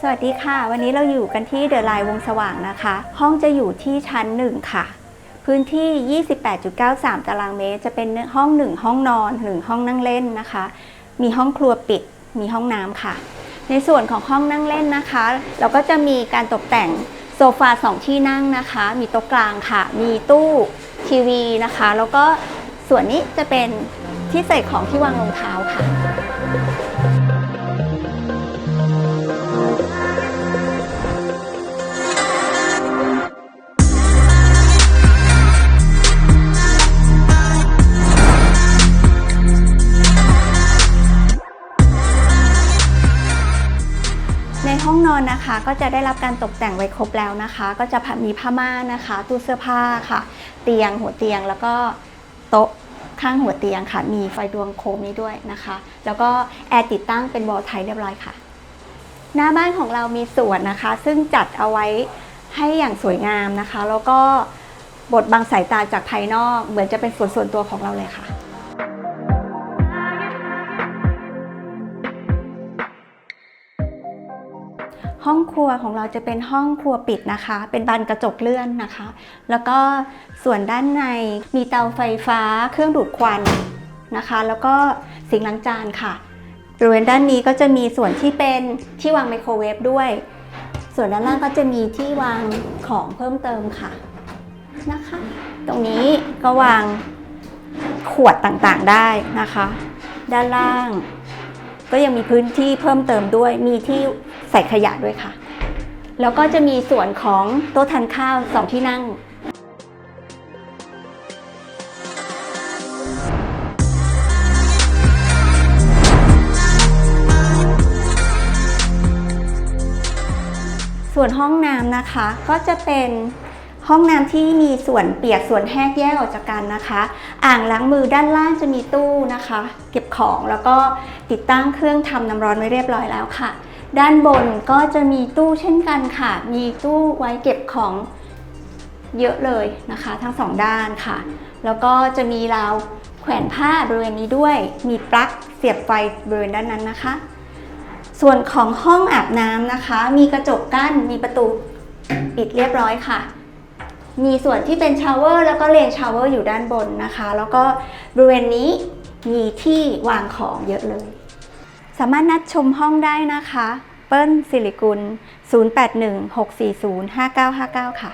สวัสดีค่ะ วันนี้เราอยู่กันที่เดอะไลน์วงสว่างนะคะ ห้องจะอยู่ที่ชั้น 1 ค่ะ พื้นที่ 28.93 ตารางเมตร จะเป็นห้อง 1 ห้องนอน 1 ห้องนั่งเล่นนะคะ มีห้องครัวปิด มีห้องน้ำค่ะ ในส่วนของห้องนั่งเล่นนะคะ เราก็จะมีการตกแต่งโซฟาสองที่นั่งนะคะ มีโต๊ะกลางค่ะ มีตู้ทีวีนะคะ แล้วก็ส่วนนี้จะเป็นที่ใส่ของที่วางรองเท้าค่ะ ในห้องนอนนะคะ ก็จะได้รับการตกแต่งไว้ครบแล้วนะคะ ก็จะมีผ้าม่านนะคะ ตู้เสื้อผ้าค่ะ เตียงหัวเตียงแล้วก็โต๊ะข้างหัวเตียงค่ะ มีไฟดวงโคมนี้ด้วยนะคะ แล้วก็แอร์ติดตั้งเป็นวอลไทยเรียบร้อยค่ะ หน้าบ้านของเรามีสวนนะคะ ซึ่งจัดเอาไว้ให้อย่างสวยงามนะคะ แล้วก็บดบังสายตาจากภายนอกเหมือนจะเป็นส่วนส่วนตัวของเราเลยค่ะ ห้องครัวของเราจะเป็นห้องครัวปิดนะคะ เป็นบานกระจกเลื่อนนะคะ แล้วก็ส่วนด้านในมีเตาไฟฟ้า เครื่องดูดควันนะคะ แล้วก็สิ่งล้างจานค่ะบริเวณด้านนี้ก็จะมีส่วนที่เป็นที่วางไมโครเวฟด้วย ส่วนด้านล่างก็จะมีที่วางของเพิ่มเติมค่ะนะคะ ตรงนี้ก็วางขวดต่างๆได้นะคะ ด้านล่าง ก็ยังมีพื้นที่เพิ่มเติมด้วย มีที่ ใส่ขยะด้วยค่ะ แล้วก็จะมีส่วนของโต๊ะทานข้าวสองที่นั่งส่วนห้องน้ำนะคะก็จะเป็นห้องน้ำที่มีส่วนเปียกส่วนแห้งแยกออกจากกันนะคะ อ่างล้างมือด้านล่างจะมีตู้นะคะ เก็บของแล้วก็ติดตั้งเครื่องทำน้ำร้อนไว้เรียบร้อยแล้วค่ะ ด้านบนก็จะมีตู้เช่นกันค่ะ มีตู้ไว้เก็บของเยอะเลยนะคะ ทั้งสองด้านค่ะ แล้วก็จะมีราวแขวนผ้าบริเวณนี้ด้วย มีปลั๊กเสียบไฟบริเวณด้านนั้นนะคะ ส่วนของห้องอาบน้ำนะคะ มีกระจกกั้น มีประตูปิดเรียบร้อยค่ะ มีส่วนที่เป็นชาวเวอร์แล้วก็เลนชาวเวอร์อยู่ด้านบนนะคะ แล้วก็บริเวณนี้มีที่วางของเยอะเลย สามารถนัดชมห้องได้นะคะ เปิ้ลสิริกุล 0816405959 ค่ะ